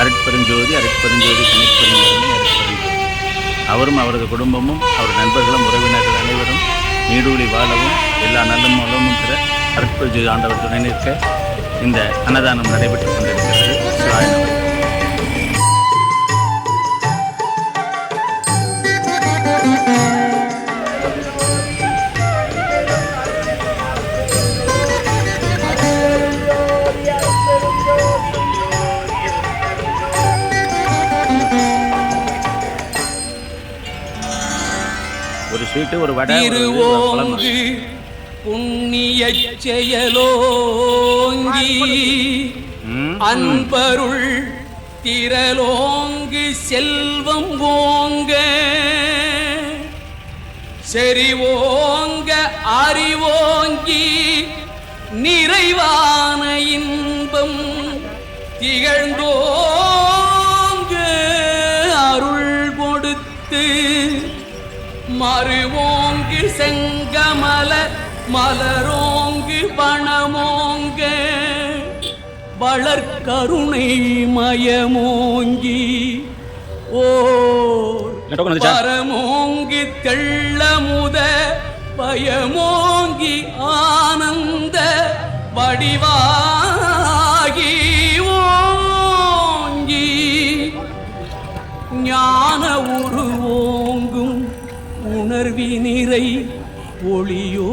அரட்பெருஞ்சோதி அருட்பெருஞ்சோதி அவரும் அவரது குடும்பமும் அவர் நண்பர்களும் உறவினர்கள் அனைவரும் நீடூழி வாழவும் எல்லா நல்ல நலமும் பெற அருட்பெருஞ்சோதி ஆண்டவர் துணை நிற்க இந்த அன்னதானம் நடைபெற்றுக் கொண்டிருக்கிறது. ஸ்வீட்டு ஒரு வடை திருவோங்கு புண்ணிய செயலோங்கி அன்பருள் திரலோங்கு செல்வம் ஓங்க செறிவோங்க அறிவோங்கி நிறைவான இன்பம் திகழ்ந்தோங்க அருள் கொடுத்து மறுவோங்கு செங்கமல மலரோங்கு பணமோங்க வளர்க்கருணை மயமோங்கி ஓ? பரமோங்கி தெள்ளமுத பயமோங்கி ஆனந்த வடிவாகி ஓங்கி ஞான உருவோங்கும் உணர்வி நிறை ஒளியோ